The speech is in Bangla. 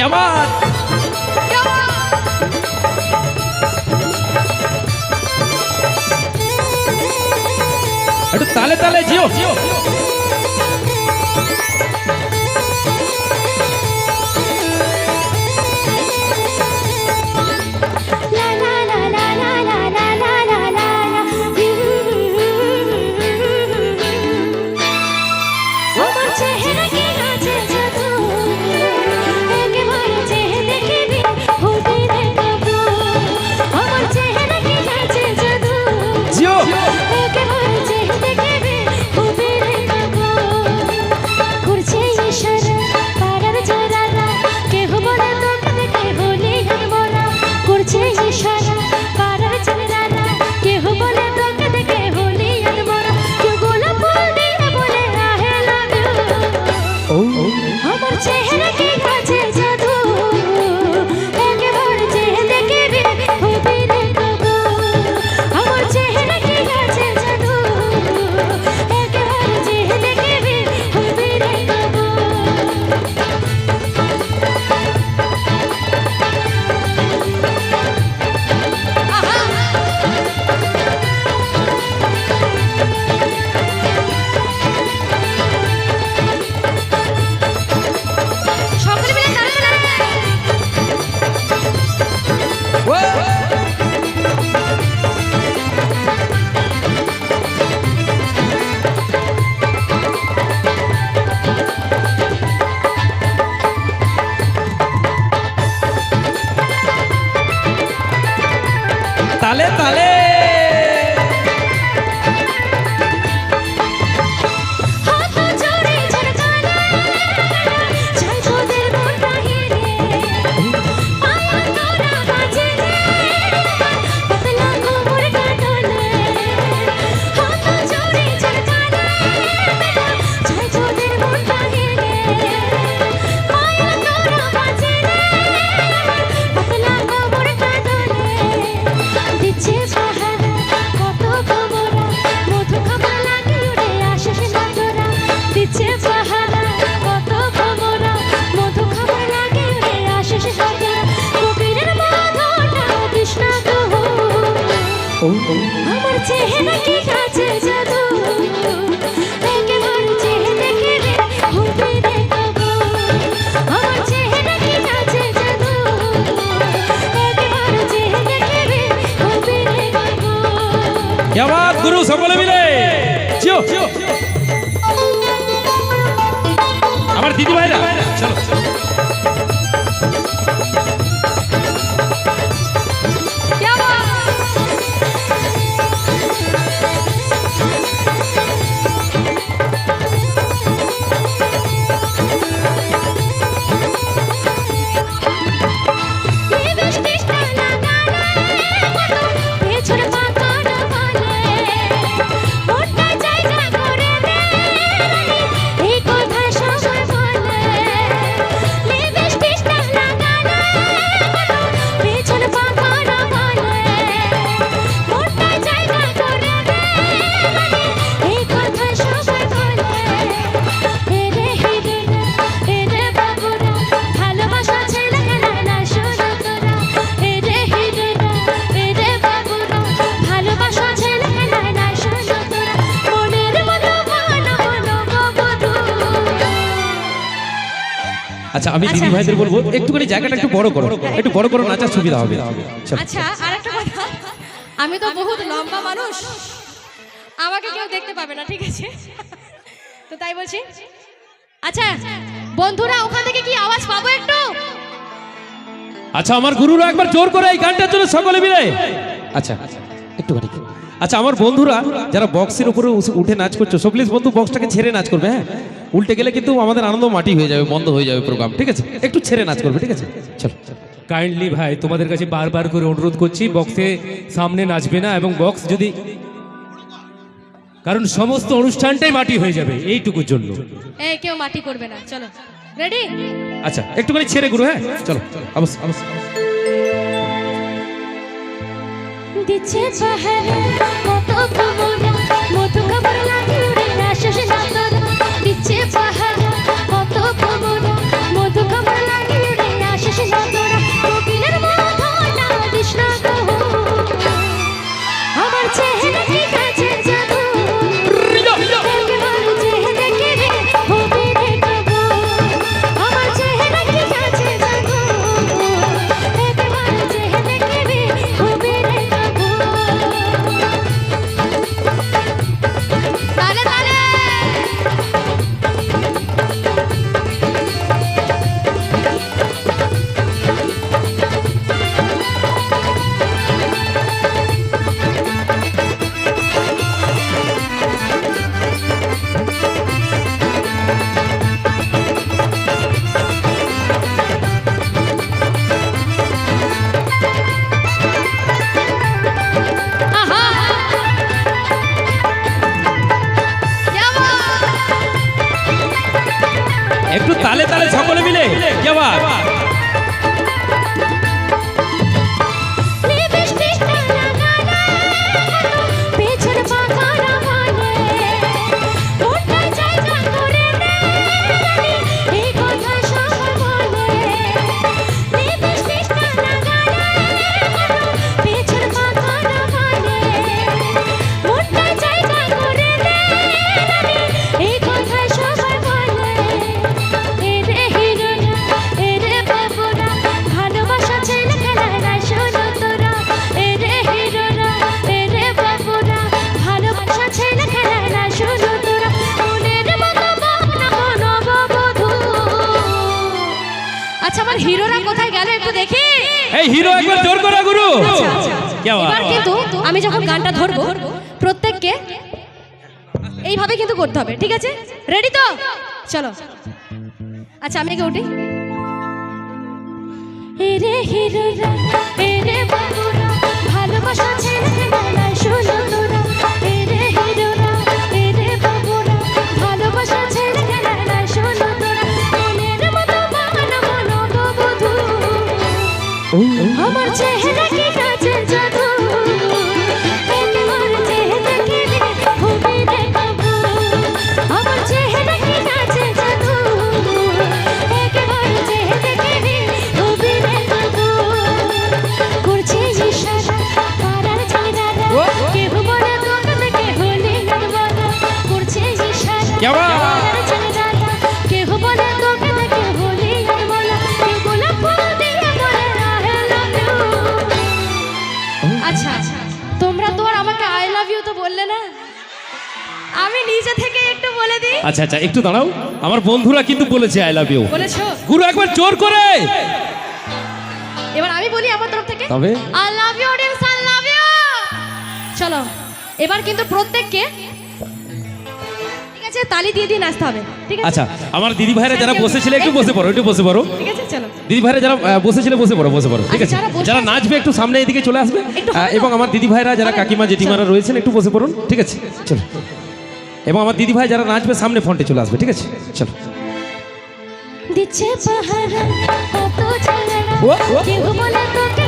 কেমন একটু তালে জিও জিও ताले ताले। আমার চেহারা কি কাছে জাদু? ইয়াবাদ গুরু সকলে মিলে? আমার দিদি ভাইরা আচ্ছা আমি দিদি ভাইদের বলব একটুখানি জায়গাটা একটু বড় করো। একটু বড় করো নাচার সুবিধা হবে। আচ্ছা আর একটা কথা। আমি তো বহুত লম্বা মানুষ। আমাকে কেউ দেখতে পাবে না ঠিক আছে? তো তাই বলছি। আচ্ছা বন্ধুরা ওখান থেকে কি আওয়াজ পাবো একটু? আচ্ছা আমার গুরুরা একবার জোর করে এই গানটার জন্য সকলে মিলে। আচ্ছা একটুখানি। আচ্ছা আমার বন্ধুরা যারা বক্সের উপরে উঠে নাচ করছ সব প্লিজ বন্ধু বক্সটাকে ছেড়ে নাচ করবে হ্যাঁ? উল্টে গেলে কিন্তু আমাদের আনন্দ মাটি হয়ে যাবে বন্ধ হয়ে যাবে প্রোগ্রাম ঠিক আছে? একটু ছেড়ে নাচ করবে ঠিক আছে? চলো। কাইন্ডলি ভাই তোমাদের কাছে বারবার করে অনুরোধ করছি বক্সে সামনে নাচবে না এবং বক্স যদি কারণ সমস্ত অনুষ্ঠানটাই মাটি হয়ে যাবে এইটুকুর জন্য। এই কেউ মাটি করবে না চলো। রেডি আচ্ছা একটুখানি ছেড়ে গুরু হ্যাঁ? চলো অবশ্যই অবশ্যই। দিচ্ছে পাহাড়ে কত খবর মধু খবর তালে তালে সকলে মিলে। কেবা এই হিরো একবার জোর করে গুরু। আচ্ছা, আচ্ছা। এবার কিন্তু আমি যখন গানটা ধরবো প্রত্যেককে এইভাবে কিন্তু করতে হবে ঠিক আছে? রেডি তো? চলো। আচ্ছা আমি আগে উঠি। হিরো you আচ্ছা তোমরা তো আর আমাকে আই লাভ ইউ তো বললে না? আমি নিজে থেকে একটু বলে দিই। আচ্ছা আচ্ছা একটু দাঁড়াও। আমার বন্ধুরা কিন্তু বলেছে আই লাভ ইউ বলেছ? গুরু একবার জোর করে। এবার আমি বলি আমার তরফ থেকে? তবে? আই লাভ ইউ ডিমস আই লাভ ইউ চলো এবার কিন্তু প্রত্যেককে আছে তালি দিয়ে দিয়ে নাচতে হবে ঠিক আছে? আচ্ছা আমার দিদি ভাইরা যারা বসেছিল একটু বসে পড়ো একটু বসে পড়ো। ঠিক আছে চলো। দিদি ভাইরা যারা বসেছিল বসে পড়ো বসে পড়ো ঠিক আছে? আচ্ছা, যারা বসে যারা আছে- নাচবে একটু সামনে এদিকে চলে আসবে। এবং আমার দিদি ভাইরা যারা কাকিমা জেঠিমারা রয়েছেন একটু বসে পড়ুন ঠিক আছে? চলো। এবং আমার দিদি ভাই যারা নাচবে সামনে ফ্রন্টে চলে আসবে ঠিক আছে? চলো। দিচ্ছে পাহারা কত ও। কেউ বলে তোকে